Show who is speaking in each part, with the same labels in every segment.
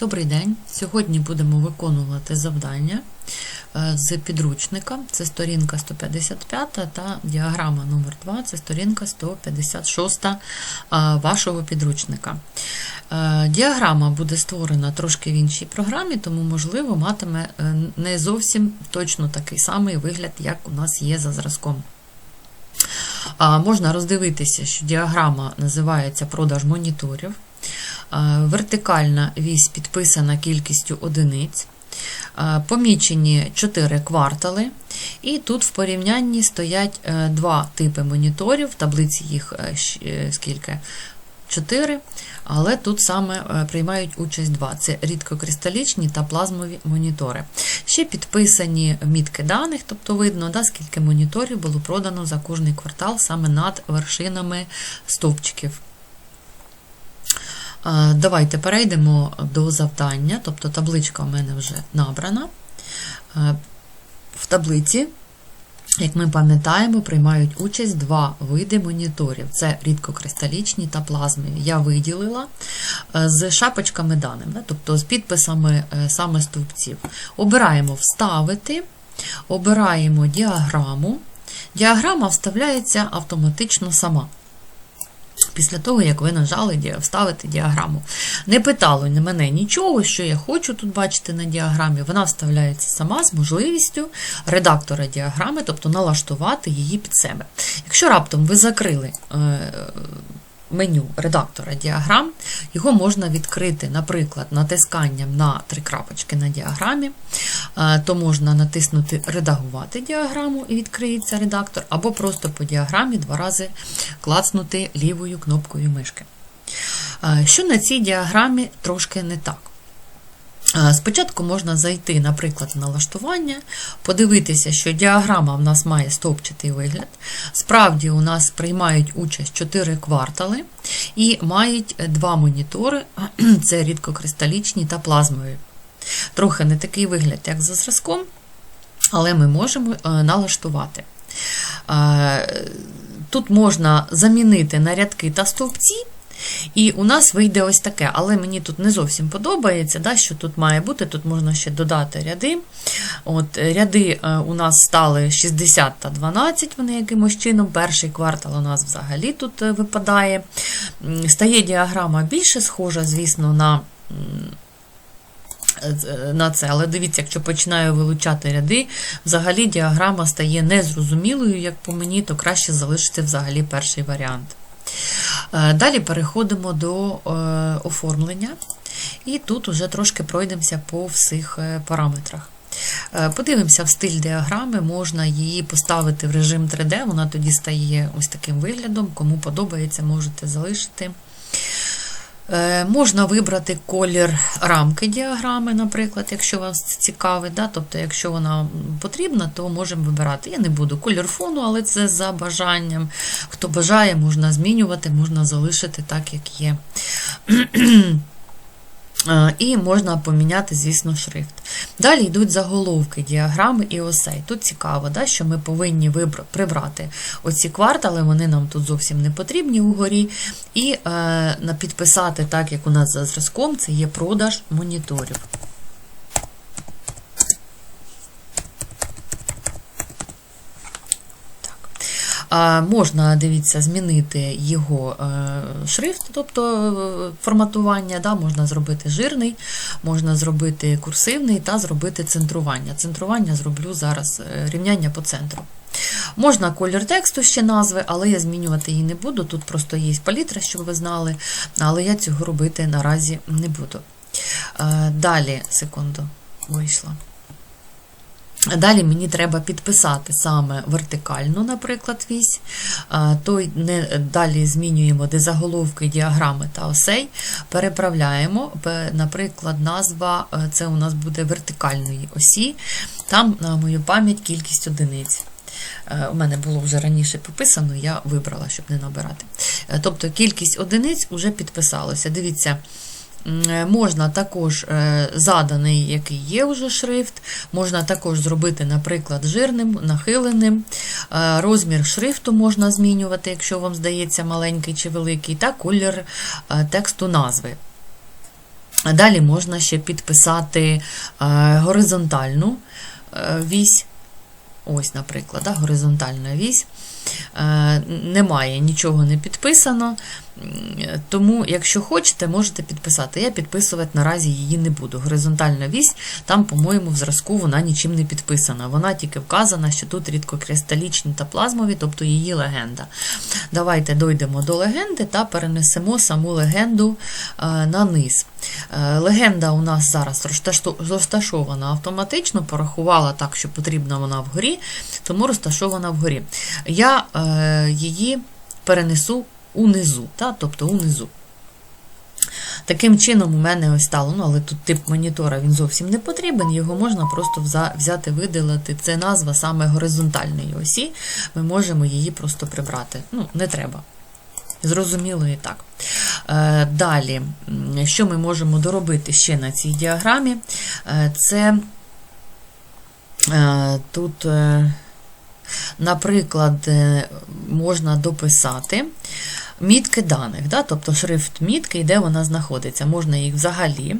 Speaker 1: Добрий день. Сьогодні будемо виконувати завдання е, з підручника. Це сторінка 155 та діаграма номер 2 це сторінка 156 е, вашого підручника. Е, Діаграма буде створена трошки в іншій програмі, тому, можливо, матиме не зовсім точно такий самий вигляд, як у нас є за зразком. Можна роздивитися, що діаграма називається продаж моніторів. Вертикальна вісь підписана кількістю одиниць. Помічені 4 квартали. І тут в порівнянні стоять е, два типи моніторів. В таблиці їх е, е, скільки? 4, але тут саме приймають участь два: це рідкокристалічні та плазмові монітори. Ще підписані мітки даних, тобто видно, да, скільки моніторів було продано за кожний квартал саме над вершинами стовпчиків. Давайте перейдемо до завдання, тобто табличка в мене вже набрана. Е, В таблиці як ми пам'ятаємо, приймають участь два види моніторів: це рідкокристалічні та плазмові. Я виділила е, з шапочками даним, тобто з підписами е, саме стовпців. Обираємо вставити, обираємо діаграму. Діаграма вставляється автоматично сама. Після того, як ви нажали вставити діаграму. Не питало на мене нічого, що я хочу тут бачити на діаграмі. Вона вставляється сама з можливістю редактора діаграми, тобто налаштувати її під себе. Якщо раптом ви закрили е, меню редактора діаграм, його можна відкрити, наприклад, натисканням на три крапочки на діаграмі, Е, то можна натиснути Редагувати діаграму і відкриється редактор, або просто по діаграмі два рази клацнути лівою кнопкою мишки. Е, Що на цій діаграмі трошки не так? Спочатку можна зайти, наприклад, в налаштування, подивитися, що діаграма в нас має стовпчатий вигляд. Справді у нас приймають участь 4 квартали і мають два монітори це рідкокристалічні та плазмові. Трохи не такий вигляд, як за зразком, але ми можемо е, налаштувати. Е, Тут можна замінити на рядки та стовпці, і у нас вийде ось таке, але мені тут не зовсім подобається, да, що тут має бути. Тут можна ще додати ряди. От, е, Ряди е, у нас стали 60 та 12, вони якимось чином. Перший квартал у нас взагалі тут е, випадає. Стає діаграма більше схожа, звісно, на. на це, але дивіться, якщо починаю вилучати ряди, взагалі діаграма стає незрозумілою, як по мені, то краще залишити взагалі перший варіант. Е, Далі переходимо до е, оформлення, і тут уже трошки пройдемося по всіх е, параметрах. Подивимося в стиль діаграми, можна її поставити в режим 3D, вона тоді стає ось таким виглядом. Кому подобається, можете залишити. Е, Можна вибрати колір рамки діаграми, наприклад, якщо вас це цікавить. Да? Тобто, якщо вона потрібна, то можемо вибирати. Я не буду колір фону, але це за бажанням. Хто бажає, можна змінювати, можна залишити так, як є. Е, І можна поміняти, звісно, шрифт. Далі йдуть заголовки діаграми і осей. Тут цікаво, да, що ми повинні прибрати оці квартали, вони нам тут зовсім не потрібні угорі. І е, підписати, так як у нас за зразком, це є продаж моніторів. Можна, дивіться, змінити його е, шрифт, тобто е, форматування, да, можна зробити жирний, можна зробити курсивний та зробити центрування. Центрування зроблю зараз е, рівняння по центру. Можна колір тексту ще назви, але я змінювати її не буду. Тут просто є палітра, щоб ви знали, але я цього робити наразі не буду. Далі, секунду, вийшла. Далі мені треба підписати саме вертикальну, наприклад, вісь. А, То й не далі змінюємо де заголовки, діаграми та осей. Переправляємо, наприклад, назва е, це у нас буде вертикальної осі. Там, на мою пам'ять, кількість одиниць. Е, У мене було вже раніше пописано, я вибрала, щоб не набирати. Е, Тобто кількість одиниць вже підписалося. Дивіться, Можна також е, заданий, який є вже шрифт, можна також зробити, наприклад, жирним, нахиленим. Е, Розмір шрифту можна змінювати, якщо вам здається маленький чи великий, та колір е, тексту назви. Далі можна ще підписати горизонтальну вісь. Ось, наприклад, горизонтальна вісь. Немає, нічого не підписано. Тому, якщо хочете, можете підписати. Я підписувати наразі її не буду. Горизонтальна вісь, там, по-моєму, в зразку вона нічим не підписана. Вона тільки вказана, що тут рідкокристалічні та плазмові, тобто її легенда. Давайте дойдемо до легенди та перенесемо саму легенду е, на низ. Е, Легенда у нас зараз розташована автоматично, порахувала так, що потрібна вона вгорі, тому розташована вгорі. Я е, її перенесу унизу, та, тобто унизу. Таким чином, у мене ось стало, ну але тут тип монітора він зовсім не потрібен, його можна просто взяти, видалити. Це назва саме горизонтальної осі. Ми можемо її просто прибрати. Ну, не треба. Зрозуміло і так. Е, Далі, що ми можемо доробити ще на цій діаграмі? Е, Це е, тут, наприклад, можна дописати мітки даних, да? тобто шрифт мітки і де вона знаходиться. Можна їх взагалі,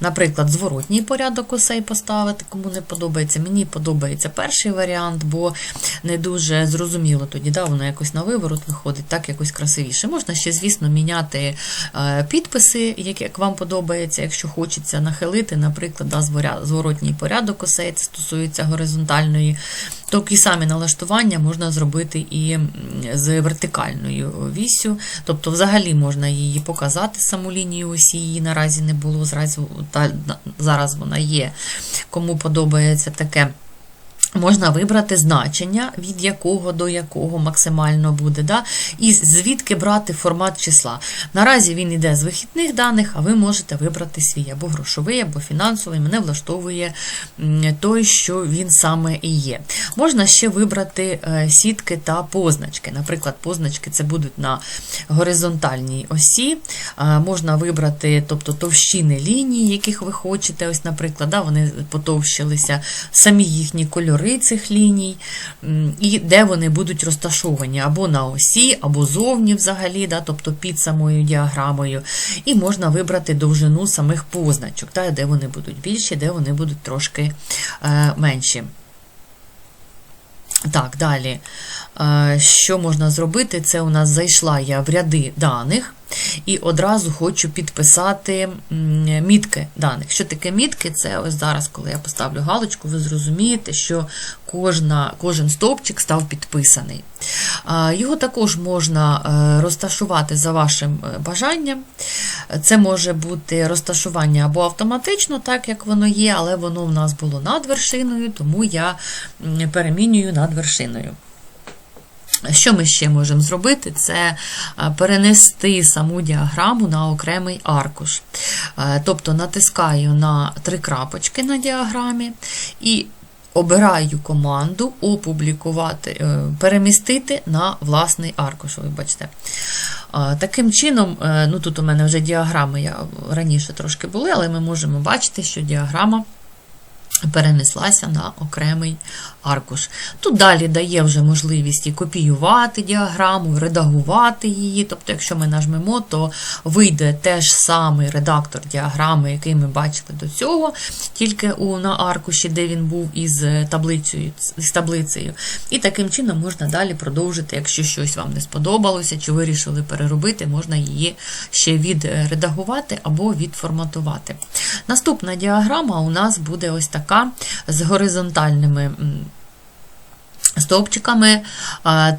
Speaker 1: наприклад, зворотній порядок осей поставити, кому не подобається. Мені подобається перший варіант, бо не дуже зрозуміло тоді, да? воно якось на виворот виходить, так якось красивіше. Можна ще, звісно, міняти е, підписи, як, вам подобається, якщо хочеться нахилити, наприклад, да, зворотній порядок осей, це стосується горизонтальної. Такі самі налаштування можна зробити і з вертикальною віссю. Тобто, взагалі можна її показати, саму лінію осі, її наразі не було, зразу, та, зараз вона є. Кому подобається таке. Можна вибрати значення, від якого до якого максимально буде, да? і звідки брати формат числа. Наразі він йде з вихідних даних, а ви можете вибрати свій або грошовий, або фінансовий. Мене влаштовує той, що він саме і є. Можна ще вибрати е, сітки та позначки. Наприклад, позначки це будуть на горизонтальній осі. Е, Можна вибрати тобто, товщини ліній, яких ви хочете. Ось, наприклад, да, вони потовщилися, самі їхні кольори цих ліній, і де вони будуть розташовані або на осі, або зовні взагалі, да, тобто під самою діаграмою. І можна вибрати довжину самих позначок, да, де вони будуть більші, де вони будуть трошки е, менші. Так, далі. Е, Що можна зробити? Це у нас зайшла я в ряди даних і одразу хочу підписати мітки даних. Що таке мітки? Це ось зараз, коли я поставлю галочку, ви зрозумієте, що кожна, кожен стовпчик став підписаний. Його також можна е, розташувати за вашим е, бажанням. Це може бути розташування або автоматично, так як воно є, але воно в нас було над вершиною, тому я перемінюю над вершиною. Що ми ще можемо зробити? Це е, перенести саму діаграму на окремий аркуш. Е, Тобто натискаю на три крапочки на діаграмі і обираю команду опублікувати, е, перемістити на власний аркуш. Ви бачите. Е, Таким чином, ну тут у мене вже діаграми я раніше трошки були, але ми можемо бачити, що діаграма перенеслася на окремий аркуш. Тут далі дає вже можливість і копіювати діаграму, редагувати її. Тобто, якщо ми нажмемо, то вийде теж самий редактор діаграми, який ми бачили до цього, тільки у, на аркуші, де він був із таблицею, з таблицею. І таким чином можна далі продовжити, якщо щось вам не сподобалося, чи вирішили переробити, можна її ще відредагувати або відформатувати. Наступна діаграма у нас буде ось така з горизонтальними стовпчиками,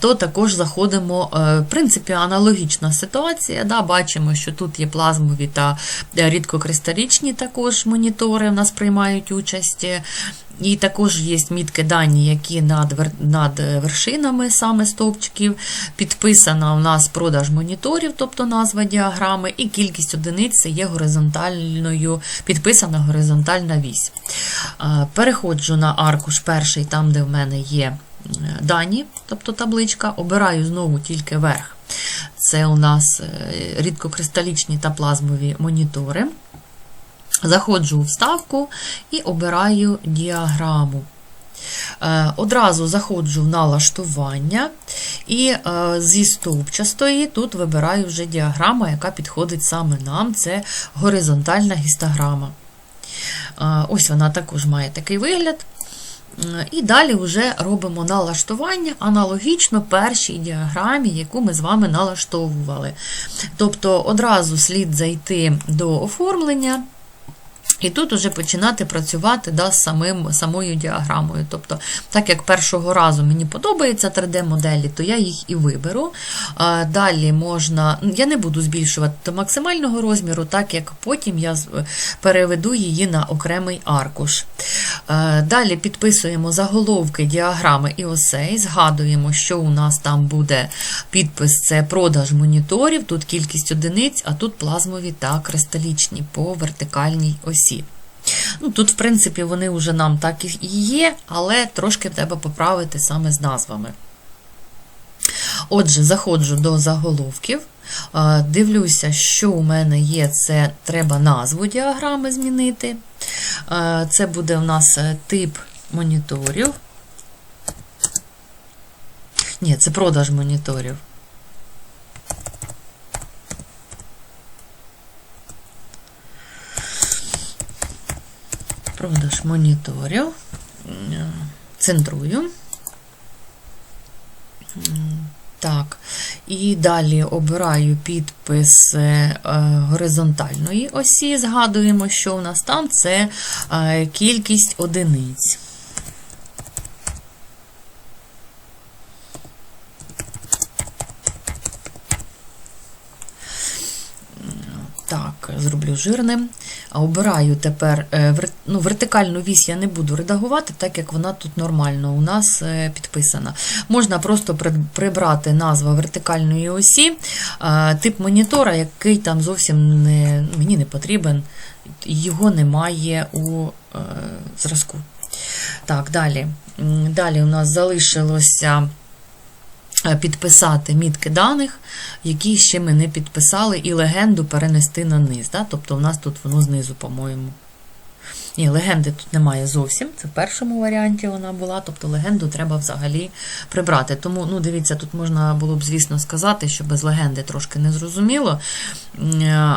Speaker 1: то також заходимо, е, в принципі, аналогічна ситуація. Да, Бачимо, що тут є плазмові та рідкокристалічні також монітори в нас приймають участь. І також є мітки дані, які над, над вершинами саме стовпчиків. Підписана у нас продаж моніторів, тобто назва діаграми, і кількість одиниць є горизонтальною, підписана горизонтальна вісь. Е, Переходжу на аркуш перший, там, де в мене є е, дані, тобто табличка, обираю знову тільки верх. Це у нас е, рідкокристалічні та плазмові монітори. Заходжу у вставку і обираю діаграму. Е, Одразу заходжу в налаштування і е, зі стовпчастої тут вибираю вже діаграма, яка підходить саме нам. Це горизонтальна гістограма. Е, Ось вона також має такий вигляд. І далі вже робимо налаштування аналогічно першій діаграмі, яку ми з вами налаштовували. Тобто одразу слід зайти до оформлення. І тут уже починати працювати да, з самим, самою діаграмою. Тобто, так як першого разу мені подобаються 3D-моделі, то я їх і виберу. Далі можна, я не буду збільшувати до максимального розміру, так як потім я переведу її на окремий аркуш. Далі підписуємо заголовки діаграми і осей, згадуємо, що у нас там буде підпис це продаж моніторів, тут кількість одиниць, а тут плазмові та кристалічні по вертикальній осі. Ну, Тут, в принципі, вони вже нам так і є, але трошки треба поправити саме з назвами. Отже, заходжу до заголовків, дивлюся, що у мене є, це треба назву діаграми змінити. Це буде у нас е, тип моніторів. Ні, це продаж моніторів. Продаж моніторів. Е, Центрую. Так, і далі обираю підпис е, горизонтальної осі. Згадуємо, що у нас там це е, кількість одиниць. Так, зроблю жирним. Обираю тепер е, ну, вертикальну вісь я не буду редагувати, так як вона тут нормально у нас е, підписана. Можна просто прибрати назву вертикальної осі, е, тип монітора, який там зовсім не, мені не потрібен, його немає у зразку. Так, далі. Далі у нас залишилося підписати мітки даних, які ще ми не підписали, і легенду перенести на низ. Да? Тобто у нас тут воно знизу, по-моєму. Ні, легенди тут немає зовсім. Це в першому варіанті вона була, тобто легенду треба взагалі прибрати. Тому, ну, дивіться, тут можна було б, звісно, сказати, що без легенди трошки не зрозуміло,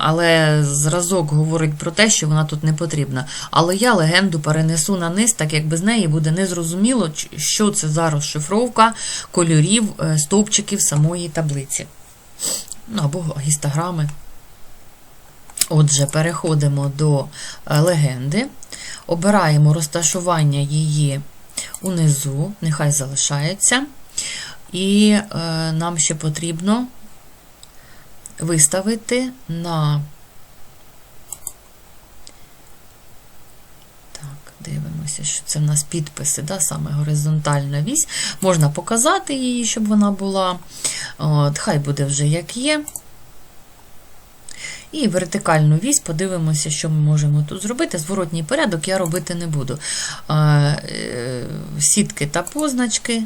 Speaker 1: але зразок говорить про те, що вона тут не потрібна. Але я легенду перенесу на низ, так як без неї буде незрозуміло, що це за розшифровка кольорів е, стовпчиків самої таблиці. Ну, або гістограми. Отже, переходимо до е, легенди, обираємо розташування її унизу, нехай залишається. І е, нам ще потрібно виставити на. Так, дивимося, що це в нас підписи, да, саме горизонтальна вісь. Можна показати її, щоб вона була. От, хай буде вже як є. І вертикальну вісь, подивимося, що ми можемо тут зробити. Зворотній порядок я робити не буду. Е, Сітки та позначки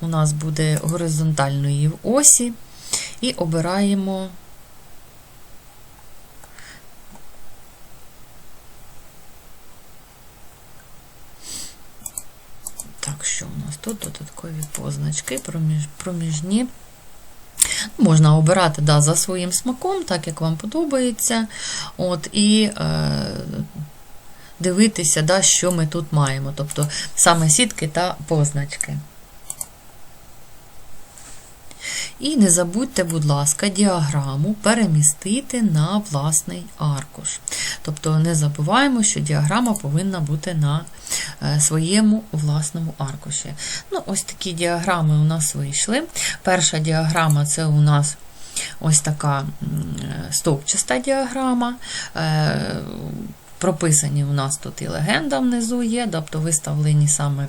Speaker 1: у нас буде горизонтальної осі. І обираємо. Так, що у нас тут додаткові позначки, проміж, проміжні. Можна обирати да, за своїм смаком, так як вам подобається. От, І е, дивитися, да, що ми тут маємо. Тобто саме сітки та позначки. І не забудьте, будь ласка, діаграму перемістити на власний аркуш. Тобто не забуваємо, що діаграма повинна бути на е, своєму власному аркуші. Ну, Ось такі діаграми у нас вийшли. Перша діаграма це у нас ось така е, стовпчаста діаграма. Е, Прописані у нас тут і легенда внизу є, тобто виставлені саме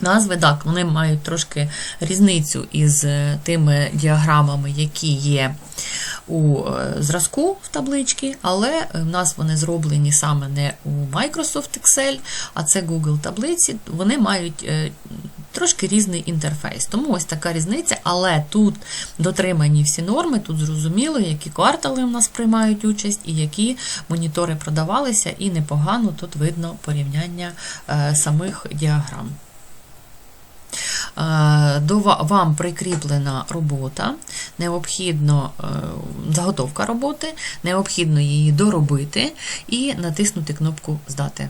Speaker 1: Назви, так, вони мають трошки різницю із е, тими діаграмами, які є у е, зразку в табличці, але в нас вони зроблені саме не у Microsoft Excel, а це Google таблиці. Вони мають е, трошки різний інтерфейс. Тому ось така різниця, але тут дотримані всі норми, тут зрозуміло, які квартали у нас приймають участь і які монітори продавалися, і непогано тут видно порівняння е, самих діаграм. Е, До вам прикріплена робота, необхідно е, заготовка роботи, необхідно її доробити і натиснути кнопку Здати.